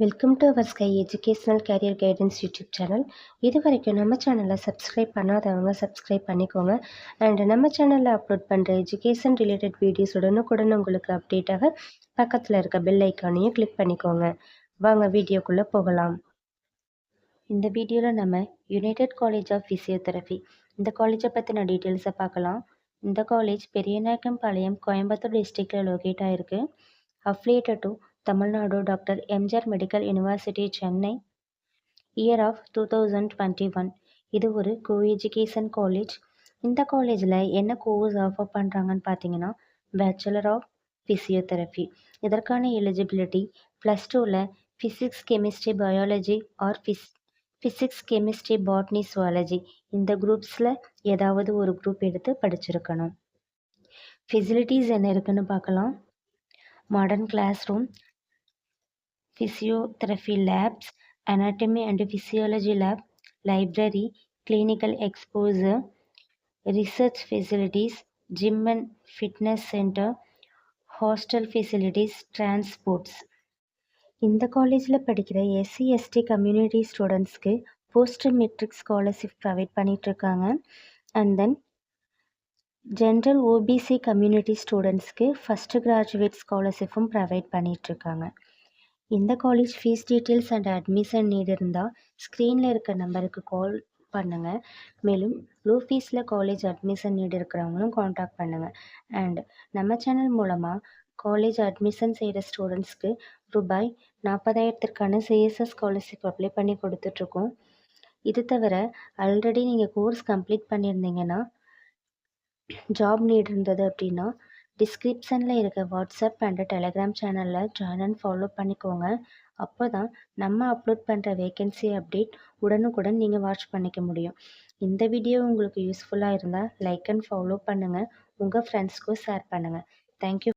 Welcome to our sky educational career guidance YouTube channel இது வரைக்கும் நம்ம சேனலை சப்ஸ்கிரைப் பண்ணாதவங்க சப்ஸ்கிரைப் பண்ணிக்கோங்க. அண்ட் நம்ம சேனலில் அப்லோட் பண்ணுற எஜுகேஷன் ரிலேட்டட் வீடியோஸ் உடனுக்குடன் உங்களுக்கு அப்டேட்டாக பக்கத்தில் இருக்க பெல் ஐக்கானையும் கிளிக் பண்ணிக்கோங்க. வாங்க வீடியோக்குள்ளே போகலாம். இந்த வீடியோவில் நம்ம யுனைடெட் காலேஜ் ஆஃப் ஃபிசியோதெரபி இந்த காலேஜை பற்றின டீட்டெயில்ஸை பார்க்கலாம். இந்த காலேஜ் பெரியநாயக்கம்பாளையம் கோயம்புத்தூர் டிஸ்ட்ரிக்டில் லொக்கேட் ஆகிருக்கு affiliated to Tamil Nadu doctor MGR medical university Chennai. Year of two thousand twenty one இது ஒரு கோ எஜுகேஷன் காலேஜ் இந்த காலேஜில் என்ன கோர்ஸ் ஆஃபர் பண்ணுறாங்கன்னு பார்த்தீங்கன்னா பேச்சுலர் ஆஃப் ஃபிசியோதெரபி இதற்கான எலிஜிபிலிட்டி ப்ளஸ் டூவில் physics chemistry biology or Fizz physics chemistry botany zoology இந்த குரூப்ஸில் ஏதாவது ஒரு குரூப் எடுத்து படிச்சிருக்கணும். ஃபெசிலிட்டிஸ் என்ன இருக்குன்னு பார்க்கலாம் modern classroom physiotherapy labs anatomy and physiology lab, library, clinical exposure, research facilities, gym and fitness center, hostel facilities, transports. இந்த காலேஜில் படிக்கிற எஸ்சி எஸ்டி கம்யூனிட்டி ஸ்டூடெண்ட்ஸ்க்கு போஸ்ட் மெட்ரிக் ஸ்காலர்ஷிப் ப்ரொவைட் பண்ணிகிட்ருக்காங்க and then general OBC community ஸ்டூடெண்ட்ஸ்க்கு first graduate ஸ்காலர்ஷிப்பும் provide பண்ணிகிட்ருக்காங்க இந்த college fees details and admission need இருந்தால் ஸ்க்ரீனில் இருக்க நம்பருக்கு கால் பண்ணுங்கள் மேலும் லோ ஃபீஸில் காலேஜ் அட்மிஷன் நீட் இருக்கிறவங்களும் காண்டாக்ட் பண்ணுங்கள் அண்ட் நம்ம சேனல் மூலமாக காலேஜ் அட்மிஷன் செய்கிற ஸ்டூடெண்ட்ஸ்க்கு ரூபாய் நாற்பதாயிரத்திற்கான சிஎஸ்எஸ் ஸ்காலர்ஷிப் அப்ளை பண்ணி கொடுத்துட்ருக்கோம். இது தவிர ஆல்ரெடி நீங்கள் கோர்ஸ் கம்ப்ளீட் பண்ணியிருந்தீங்கன்னா ஜாப் நீட் இருந்தது அப்படின்னா டிஸ்கிரிப்ஷனில் இருக்க வாட்ஸ்அப் அண்ட் டெலகிராம் சேனலில் ஜாயின் அண்ட் ஃபாலோ பண்ணிக்கோங்க. அப்போ தான் நம்ம அப்லோட் பண்ணுற வேகன்சி அப்டேட் உடனுக்குடன் நீங்கள் வாட்ச் பண்ணிக்க முடியும். இந்த வீடியோ உங்களுக்கு யூஸ்ஃபுல்லாக இருந்தால் லைக் அண்ட் ஃபாலோ பண்ணுங்கள் உங்கள் ஃப்ரெண்ட்ஸ்க்கும் ஷேர் பண்ணுங்கள் தேங்க்யூ